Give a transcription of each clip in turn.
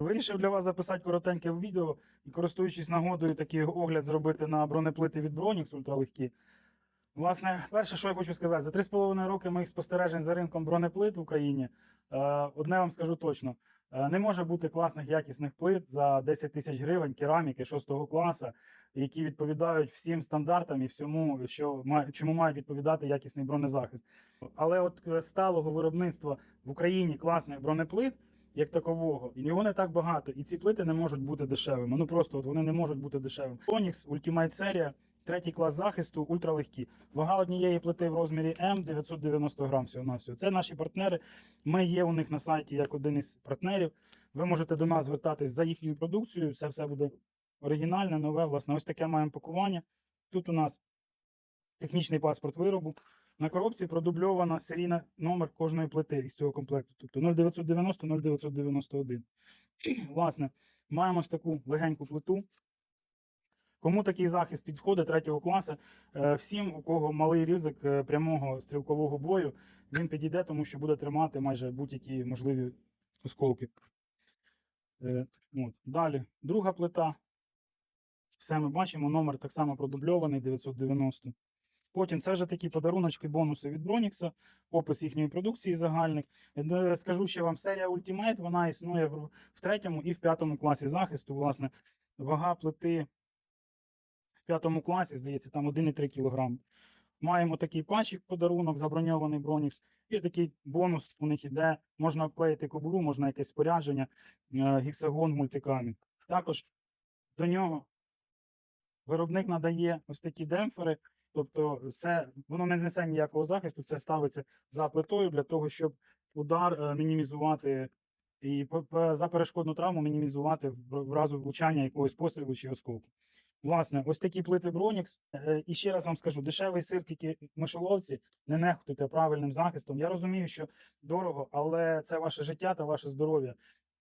Вирішив для вас записати коротеньке відео і користуючись нагодою, такий огляд зробити на бронеплити від Bronix ультралегкі. Власне, перше, що я хочу сказати, за 3,5 роки моїх спостережень за ринком бронеплит в Україні, е, одне вам скажу точно: е, не може бути класних якісних плит за 10 тисяч гривень кераміки 6 класу, які відповідають всім стандартам і всьому, що чому мають відповідати якісний бронезахист. Але от е, сталого виробництва в Україні класних бронеплит. Як такового, і його не так багато, і ці плити не можуть бути дешевими. Ну просто от вони не можуть бути дешевими. Onyx Ultimate серія, третій клас захисту, ультралегкі. Вага однієї плити в розмірі М 990 грам всього на всього. Це наші партнери. Ми є у них на сайті як один із партнерів. Ви можете до нас звертатись за їхньою продукцією. Це все буде оригінальне, нове. Власне, ось таке маємо пакування. Тут у нас технічний паспорт виробу. На коробці продубльована серійна номер кожної плити із цього комплекту. Тобто 0990 0991. Власне, маємо ось таку легеньку плиту. Кому такий захист підходить третього класу, е, всім, у кого малий ризик е, прямого стрілкового бою, він підійде, тому що буде тримати майже будь-які можливі осколки. Е, От. Далі, друга плита. Все ми бачимо, номер так само продубльований 990. Потім це вже такі подаруночки, бонуси від Бронікса, опис їхньої продукції загальних. Е, Скажу ще вам, серія Ultimate, вона існує в, третьому і в п'ятому класі захисту. Власне, вага плити в п'ятому класі, здається, там 1,3 кг. Маємо такий патчик в подарунок, заброньований Бронікс. І такий бонус у них іде. Можна обклеїти кобуру, можна якесь спорядження, е, гексагон мультикамі. Також до нього виробник надає ось такі демпфери. Тобто, це воно не несе ніякого захисту, це ставиться за плитою для того, щоб удар е, мінімізувати і за перешкодну травму мінімізувати в, разу влучання якогось пострілу чи осколку. Власне, ось такі плити Bronix. Е, І ще раз вам скажу: дешевий сир тільки мишоловці, не нехтуйте правильним захистом. Я розумію, що дорого, але це ваше життя та ваше здоров'я.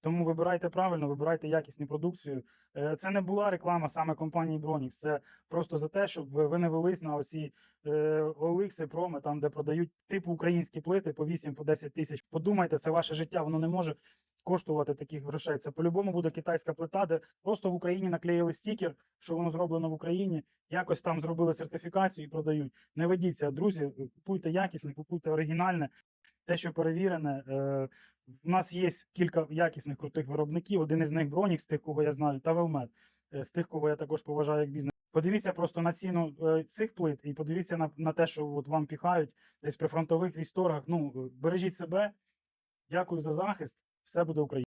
Тому вибирайте правильно, вибирайте якісну продукцію. Е, Це не була реклама саме компанії Bronix. Це просто за те, щоб ви не велись на оці е, Оликси, проми, там, де продають типу українські плити по 8 по 10 тисяч. Подумайте, це ваше життя, воно не може коштувати таких грошей. Це по-любому буде китайська плита, де просто в Україні наклеїли стікер, що воно зроблено в Україні. Якось там зробили сертифікацію і продають. Не ведіться, друзі, купуйте якісне, купуйте оригінальне. Те, що перевірене, е, в нас є кілька якісних крутих виробників. Один із них Бронік, з тих, кого я знаю, та Велмет, е, з тих, кого я також поважаю як бізнес. Подивіться просто на ціну е, цих плит і подивіться на, на те, що от вам піхають десь при фронтових вісторгах. Ну, е, бережіть себе. Дякую за захист. Все буде Україна.